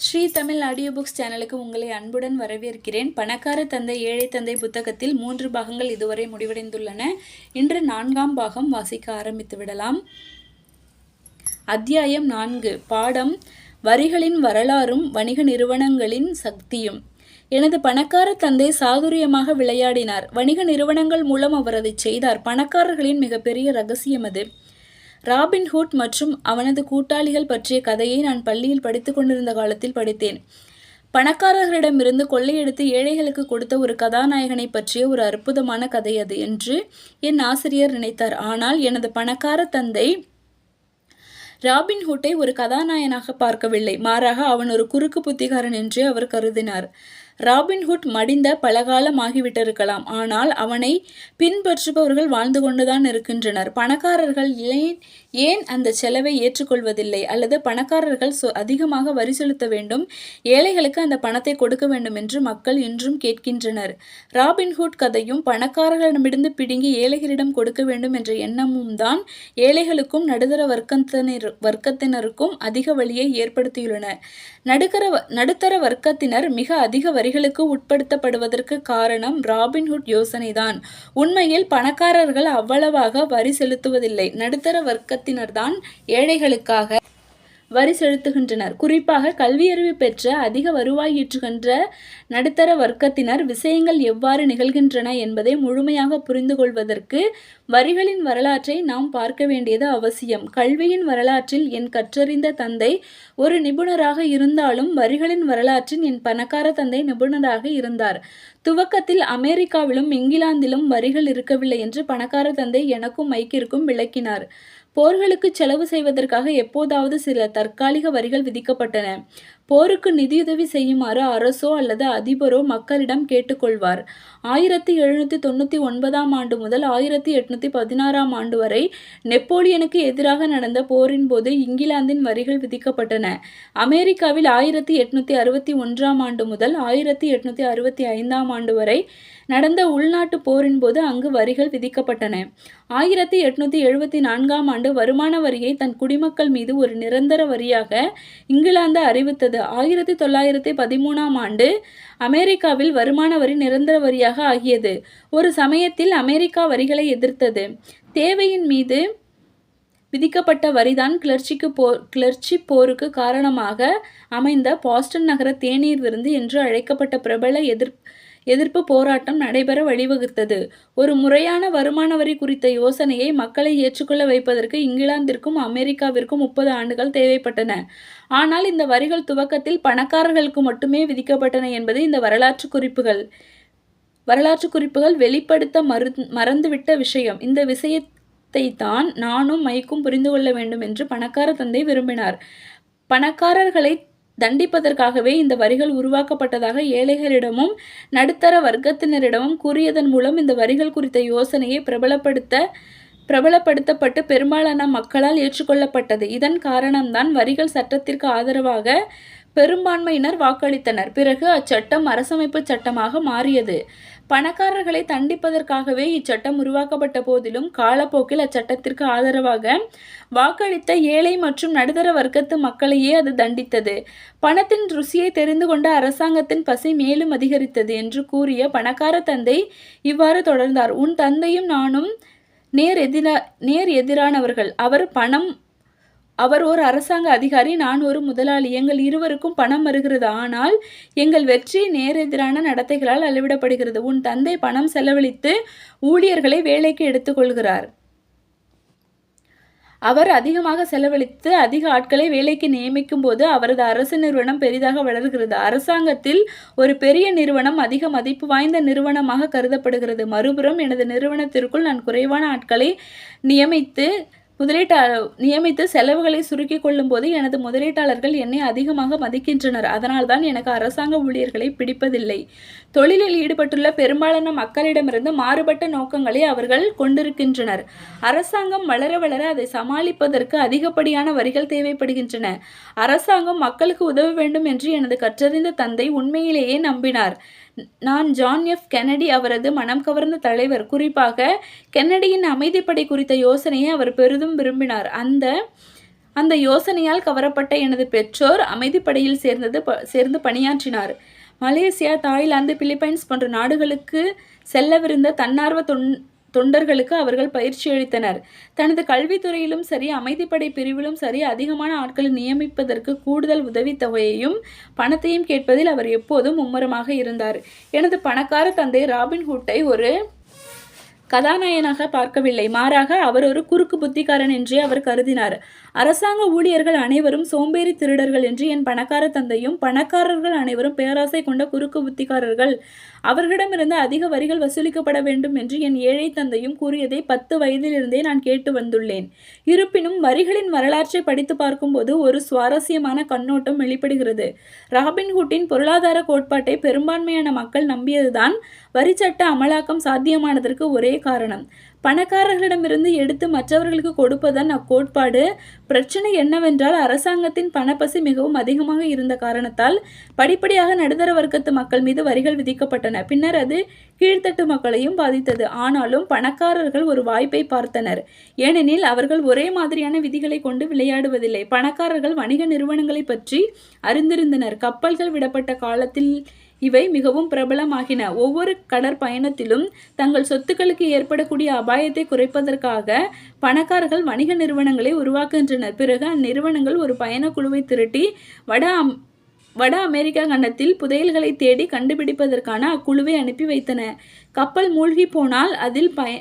Sri Tamil audio books சேனலுக்கு உங்களை அன்புடன் வரவேற்கிறேன். பணக்கார தந்தை ஏழை தந்தை புத்தகத்தில் மூன்று பாகங்கள் இதுவரை முடிவடைந்துள்ளன. இன்று நான்காம் பாகம் வாசிக்க ஆரம்பித்து விடலாம். அத்தியாயம் நான்கு பாடம் வரிகளின் வரலாறும் வணிக நிறுவனங்களின் சக்தியும். எனது பணக்கார தந்தை சாதுரியமாக விளையாடினார். வணிக நிறுவனங்கள் மூலம் அவர் அதை செய்தார். பணக்காரர்களின் மிகப்பெரிய ரகசியம் அது. ராபின்ஹுட் மற்றும் அவனது கூட்டாளிகள் பற்றிய கதையை நான் பள்ளியில் படித்து கொண்டிருந்த காலத்தில் படித்தேன். பணக்காரர்களிடமிருந்து கொள்ளையெடுத்து ஏழைகளுக்கு கொடுத்த ஒரு கதாநாயகனை பற்றிய ஒரு அற்புதமான கதை அது என்று என் ஆசிரியர் நினைத்தார். ஆனால் எனது பணக்கார தந்தை ராபின்ஹுட்டை ஒரு கதாநாயகனாக பார்க்கவில்லை. மாறாக அவன் ஒரு குறுக்கு புத்திகாரன் என்றே அவர் கருதினார். ராபின்ஹுட் மடிந்த பலகாலம் ஆகிவிட்டிருக்கலாம். ஆனால் அவனை பின்பற்றுபவர்கள் வாழ்ந்து கொண்டுதான் இருக்கின்றனர். பணக்காரர்கள் ஏன் ஏன் அந்த செலவை ஏற்றுக்கொள்வதில்லை? அல்லது பணக்காரர்கள் அதிகமாக வரி செலுத்த வேண்டும்? ஏழைகளுக்கு அந்த பணத்தை கொடுக்க வேண்டும் என்று மக்கள் இன்றும் கேட்கின்றனர். ராபின்ஹுட் கதையும் பணக்காரர்களிடமிருந்து பிடுங்கி ஏழைகளிடம் கொடுக்க வேண்டும் என்ற எண்ணமும் தான் ஏழைகளுக்கும் நடுத்தர வர்க்கத்தினர் வர்க்கத்தினருக்கும் அதிக வழியை ஏற்படுத்தியுள்ளன. நடுத்தர நடுத்தர வர்க்கத்தினர் மிக அதிக வரி வரிகளுக்கு உட்படுத்தப்படுவதற்கு காரணம் ராபின்ஹுட் யோசனைதான். உண்மையில் பணக்காரர்கள் அவ்வளவாக வரி செலுத்துவதில்லை. நடுத்தர வர்க்கத்தினர்தான் ஏழைகளுக்காக வரி செலுத்துகின்றனர். குறிப்பாக கல்வியறிவு பெற்ற அதிக வருவாய் ஈற்றுகின்ற நடுத்தர வர்க்கத்தினர் விஷயங்கள் எவ்வாறு நிகழ்கின்றன என்பதை முழுமையாக புரிந்து கொள்வதற்கு வரிகளின் வரலாற்றை நாம் பார்க்க வேண்டியது அவசியம். கல்வியின் வரலாற்றில் என் கற்றறிந்த தந்தை ஒரு நிபுணராக இருந்தாலும் வரிகளின் வரலாற்றில் என் பணக்கார தந்தை நிபுணராக இருந்தார். துவக்கத்தில் அமெரிக்காவிலும் இங்கிலாந்திலும் வரிகள் இருக்கவில்லை என்று பணக்கார தந்தை எனக்கும் மைக்கிற்கும் விளக்கினார். போர்களுக்கு செலவு செய்வதற்காக எப்போதாவது சில தற்காலிக வரிகள் விதிக்கப்பட்டன. போருக்கு நிதியுதவி செய்யுமாறு அரசோ அல்லது அதிபரோ மக்களிடம் கேட்டுக்கொள்வார். ஆயிரத்தி எழுநூற்றி தொண்ணூற்றி ஒன்பதாம் ஆண்டு முதல் ஆயிரத்தி எட்நூற்றி பதினாறாம் ஆண்டு வரை நெப்போலியனுக்கு எதிராக நடந்த போரின் போது இங்கிலாந்தின் வரிகள் விதிக்கப்பட்டன. அமெரிக்காவில் ஆயிரத்தி எட்நூற்றி அறுபத்தி ஒன்றாம் ஆண்டு முதல் ஆயிரத்தி எட்நூற்றி அறுபத்தி ஐந்தாம் ஆண்டு வரை நடந்த உள்நாட்டு போரின் போது அங்கு வரிகள் விதிக்கப்பட்டன. ஆயிரத்தி எட்நூத்தி எழுபத்தி நான்காம் ஆண்டு வருமான வரியை தன் குடிமக்கள் மீது ஒரு நிரந்தர வரியாக இங்கிலாந்து அறிவித்தது. ஆயிரத்தி தொள்ளாயிரத்தி பதிமூணாம் ஆண்டு அமெரிக்காவில் வருமான வரி நிரந்தர வரியாக ஆகியது. ஒரு சமயத்தில் அமெரிக்கா வரிகளை எதிர்த்தது. தேவையின் மீது விதிக்கப்பட்ட வரிதான் கிளர்ச்சிக்கு போர் கிளர்ச்சி போருக்கு காரணமாக அமைந்த பாஸ்டன் நகர தேநீர் விருந்து என்று அழைக்கப்பட்ட பிரபல எதிர் எதிர்ப்பு போராட்டம் நடைபெற வழிவகுத்தது. ஒரு முறையான வருமான வரி குறித்த யோசனையை மக்களை ஏற்றுக்கொள்ள வைப்பதற்கு இங்கிலாந்திற்கும் அமெரிக்காவிற்கும் முப்பது ஆண்டுகள் தேவைப்பட்டன. ஆனால் இந்த வரிகள் துவக்கத்தில் பணக்காரர்களுக்கு மட்டுமே விதிக்கப்பட்டன என்பது இந்த வரலாற்று குறிப்புகள். வரலாற்று குறிப்புகள் வெளிப்படுத்த மறு மறந்துவிட்ட விஷயம். இந்த விஷயத்தை தான் நானும் மைக்கும் புரிந்து கொள்ள வேண்டும் என்று பணக்கார தந்தை விரும்பினார். பணக்காரர்களை தண்டிப்பதற்காகவே இந்த வரிகள் உருவாக்கப்பட்டதாக ஏழைகளிடமும் நடுத்தர வர்க்கத்தினரிடமும் கூறியதன் மூலம் இந்த வரிகள் குறித்த யோசனையை பிரபலப்படுத்த பிரபலப்படுத்தப்பட்டு பெரும்பாலான மக்களால் ஏற்றுக்கொள்ளப்பட்டது. இதன் காரணம்தான் வரிகள் சட்டத்திற்கு ஆதரவாக பெரும்பான்மையினர் வாக்களித்தனர். பிறகு அச்சட்டம் அரசமைப்பு சட்டமாக மாறியது. பணக்காரர்களை தண்டிப்பதற்காகவே இச்சட்டம் உருவாக்கப்பட்ட போதிலும் காலப்போக்கில் அச்சட்டத்திற்கு ஆதரவாக வாக்களித்த ஏழை மற்றும் நடுத்தர வர்க்கத்து மக்களையே அது தண்டித்தது. பணத்தின் ருசியை தெரிந்து கொண்ட அரசாங்கத்தின் பசி மேலும் அதிகரித்தது என்று கூறிய பணக்கார தந்தை இவ்வாறு தொடர்ந்தார். உன் தந்தையும் நானும் நேர் எதிரா நேர் எதிரானவர்கள். அவர் பணம் அவர் ஒரு அரசாங்க அதிகாரி நான் ஒரு முதலாளி. எங்கள் இருவருக்கும் பணம் வருகிறது. ஆனால் எங்கள் வெற்றி நேரெதிரான நடத்தைகளால் அளவிடப்படுகிறது. உன் தந்தை பணம் செலவழித்து ஊழியர்களை வேலைக்கு எடுத்துக்கொள்கிறார். அவர் அதிகமாக செலவழித்து அதிக ஆட்களை வேலைக்கு நியமிக்கும் போது அவரது அரசு நிறுவனம் பெரிதாக வளர்கிறது. அரசாங்கத்தில் ஒரு பெரிய நிறுவனம் அதிக மதிப்பு வாய்ந்த நிறுவனமாக கருதப்படுகிறது. மறுபுறம் எனது நிறுவனத்திற்குள் நான் குறைவான ஆட்களை நியமித்து முதலீட்டாளர் நியமித்து செலவுகளை சுருக்கிக் கொள்ளும் போது எனது முதலீட்டாளர்கள் என்னை அதிகமாக மதிக்கின்றனர். அதனால்தான் எனக்கு அரசாங்க ஊழியர்களை பிடிப்பதில்லை. தொழிலில் ஈடுபட்டுள்ள பெரும்பாலான மக்களிடமிருந்து மாறுபட்ட நோக்கங்களை அவர்கள் கொண்டிருக்கின்றனர். அரசாங்கம் வளர வளர அதை சமாளிப்பதற்கு அதிகப்படியான வரிகள் தேவைப்படுகின்றன. அரசாங்கம் மக்களுக்கு உதவ வேண்டும் என்று எனது கற்றறிந்த தந்தை உண்மையிலேயே நம்பினார். நான் ஜான் எஃப் கென்னடி அவரது மனம் கவர்ந்த தலைவர். குறிப்பாக கென்னடியின் அமைதிப்படை குறித்த யோசனையை அவர் பெரிதும் விரும்பினார். அந்த அந்த யோசனையால் கவரப்பட்ட எனது பெற்றோர் அமைதிப்படையில் சேர்ந்தது ப சேர்ந்து பணியாற்றினார். மலேசியா தாய்லாந்து பிலிப்பைன்ஸ் போன்ற நாடுகளுக்கு செல்லவிருந்த தன்னார்வ தொன் தொண்டர்களுக்கு அவர்கள் பயிற்சி அளித்தனர். தனது கல்வித்துறையிலும் சரி அமைதிப்படை பிரிவிலும் சரி அதிகமான ஆட்களை நியமிப்பதற்கு கூடுதல் உதவித்தொகையையும் பணத்தையும் கேட்பதில் அவர் எப்போதும் மும்முரமாக இருந்தார். எனது பணக்கார தந்தை ராபின்ஹுட்டை ஒரு கதாநாயகனாக பார்க்கவில்லை. மாறாக அவர் ஒரு குறுக்கு புத்திக்காரன் என்றே அவர் கருதினார். அரசாங்க ஊழியர்கள் அனைவரும் சோம்பேறி திருடர்கள் என்று என் பணக்கார தந்தையும் பணக்காரர்கள் அனைவரும் பேராசை கொண்ட குறுக்கு புத்திக்காரர்கள். அவர்களிடமிருந்து அதிக வரிகள் வசூலிக்கப்பட வேண்டும் என்று என் ஏழை தந்தையும் கூறியதை பத்து வயதிலிருந்தே நான் கேட்டு வந்துள்ளேன். இருப்பினும் வரிகளின் வரலாற்றை படித்து பார்க்கும்போது ஒரு சுவாரஸ்யமான கண்ணோட்டம் வெளிப்படுகிறது. ராபின்ஹுட்டின் பொருளாதார கோட்பாட்டை பெரும்பான்மையான மக்கள் நம்பியதுதான் வரிச்சட்ட அமலாக்கம் சாத்தியமானதற்கு ஒரே காரணம். பணக்காரர்களிடமிருந்து எடுத்து மற்றவர்களுக்கு கொடுப்பதன் அக்கோட்பாடு பிரச்சனை என்னவென்றால் அரசாங்கத்தின் பணப்பசி மிகவும் அதிகமாக இருந்த காரணத்தால் படிப்படியாக நடுத்தர வர்க்கத்து மக்கள் மீது வரிகள் விதிக்கப்பட்டன. பின்னர் அது கீழ்த்தட்டு மக்களையும் பாதித்தது. ஆனாலும் பணக்காரர்கள் ஒரு வாய்ப்பை பார்த்தனர். ஏனெனில் அவர்கள் ஒரே மாதிரியான விதிகளை கொண்டு விளையாடுவதில்லை. பணக்காரர்கள் வணிக நிறுவனங்களை பற்றி அறிந்திருந்தனர். கப்பல்கள் விடப்பட்ட காலத்தில் இவை மிகவும் பிரபலமாகின. ஒவ்வொரு கடற்பயணத்திலும் தங்கள் சொத்துக்களுக்கு ஏற்படக்கூடிய அபாயத்தை குறைப்பதற்காக பணக்காரர்கள் வணிக நிறுவனங்களை உருவாக்குகின்றனர். பிறகு அந்நிறுவனங்கள் ஒரு பயணக்குழுவை திரட்டி வட அம் வட அமெரிக்கா கண்டத்தில் புதையல்களை தேடி கண்டுபிடிப்பதற்கான அக்குழுவை அனுப்பி வைத்தன. கப்பல் மூழ்கி போனால் அதில் பய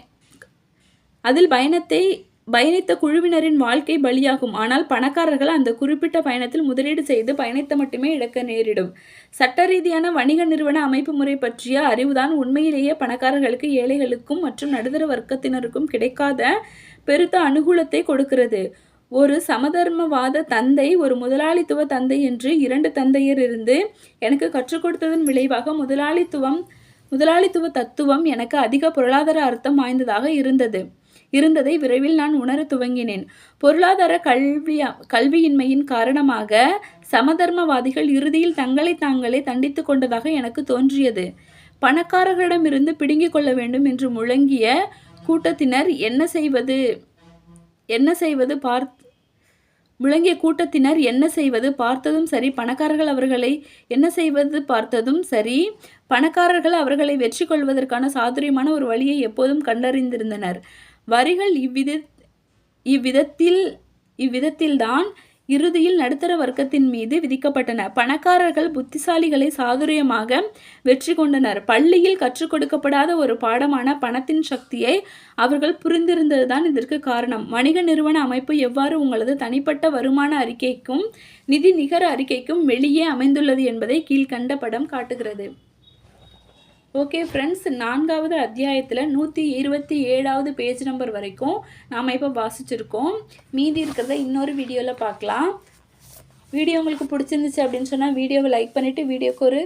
அதில் பயணத்தை பயணித்த குழுவினரின் வாழ்க்கை பலியாகும். ஆனால் பணக்காரர்கள் அந்த குறிப்பிட்ட பயணத்தில் முதலீடு செய்து பயணித்த மட்டுமே இழக்க நேரிடும். சட்ட ரீதியான வணிக நிறுவன அமைப்பு முறை பற்றிய அறிவுதான் உண்மையிலேயே பணக்காரர்களுக்கு ஏழைகளுக்கும் மற்றும் நடுத்தர வர்க்கத்தினருக்கும் கிடைக்காத பெருத்த அனுகூலத்தை கொடுக்கிறது. ஒரு சமதர்மவாத தந்தை ஒரு முதலாளித்துவ தந்தை என்று இரண்டு தந்தையர் இருந்து எனக்கு கற்றுக் கொடுத்ததன் விளைவாக முதலாளித்துவம் முதலாளித்துவ தத்துவம் எனக்கு அதிக பொருளாதார அர்த்தம் வாய்ந்ததாக இருந்தது. இருந்ததை விரைவில் நான் உணர துவங்கினேன். பொருளாதார கல்வி கல்வியின்மையின் காரணமாக சமதர்மவாதிகள் இறுதியில் தங்களை தாங்களே தண்டித்து கொண்டதாக எனக்கு தோன்றியது. பணக்காரர்களிடமிருந்து பிடுங்கிக் கொள்ள வேண்டும் என்று முழங்கிய கூட்டத்தினர் என்ன செய்வது என்ன செய்வது பார் முழங்கிய கூட்டத்தினர் என்ன செய்வது பார்த்ததும் சரி பணக்காரர்கள் அவர்களை என்ன செய்வது பார்த்ததும் சரி பணக்காரர்கள் அவர்களை வெற்றி கொள்வதற்கான சாதுரியமான ஒரு வழியை எப்போதும் கண்டறிந்திருந்தனர். வரிகள் இவ்வித இவ்விதத்தில் இவ்விதத்தில்தான் இறுதியில் நடுத்தர வர்க்கத்தின் மீது விதிக்கப்பட்டன. பணக்காரர்கள் புத்திசாலிகளை சாதுரியமாக வெற்றி கொண்டனர். பள்ளியில் கற்றுக் கொடுக்கப்படாத ஒரு பாடமான பணத்தின் சக்தியை அவர்கள் புரிந்திருந்ததுதான் இதற்கு காரணம். வணிக நிறுவன அமைப்பு எவ்வாறு உங்களது தனிப்பட்ட வருமான அறிக்கைக்கும் நிதி நிகர அறிக்கைக்கும் வெளியே அமைந்துள்ளது என்பதை கீழ்கண்ட படம் காட்டுகிறது. ஓகே ஃப்ரெண்ட்ஸ் நான்காவது அத்தியாயத்தில் நூற்றி இருபத்தி ஏழாவது பேஜ் நம்பர் வரைக்கும் நாம் இப்போ வாசிச்சிருக்கோம். மீதி இருக்கிறத இன்னொரு வீடியோவில் பார்க்கலாம். வீடியோ உங்களுக்கு பிடிச்சிருந்துச்சு அப்படின்னு சொன்னால் வீடியோவை லைக் பண்ணிவிட்டு வீடியோக்கு ஒரு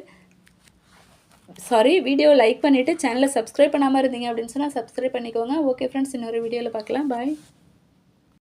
சாரி வீடியோவை லைக் பண்ணிவிட்டு சேனலை சப்ஸ்கிரைப் பண்ணாமல் இருந்தீங்க அப்படின்னு சொன்னால் சப்ஸ்கிரைப் பண்ணிக்கோங்க. ஓகே ஃப்ரெண்ட்ஸ் இன்னொரு வீடியோவில் பார்க்கலாம். பாய்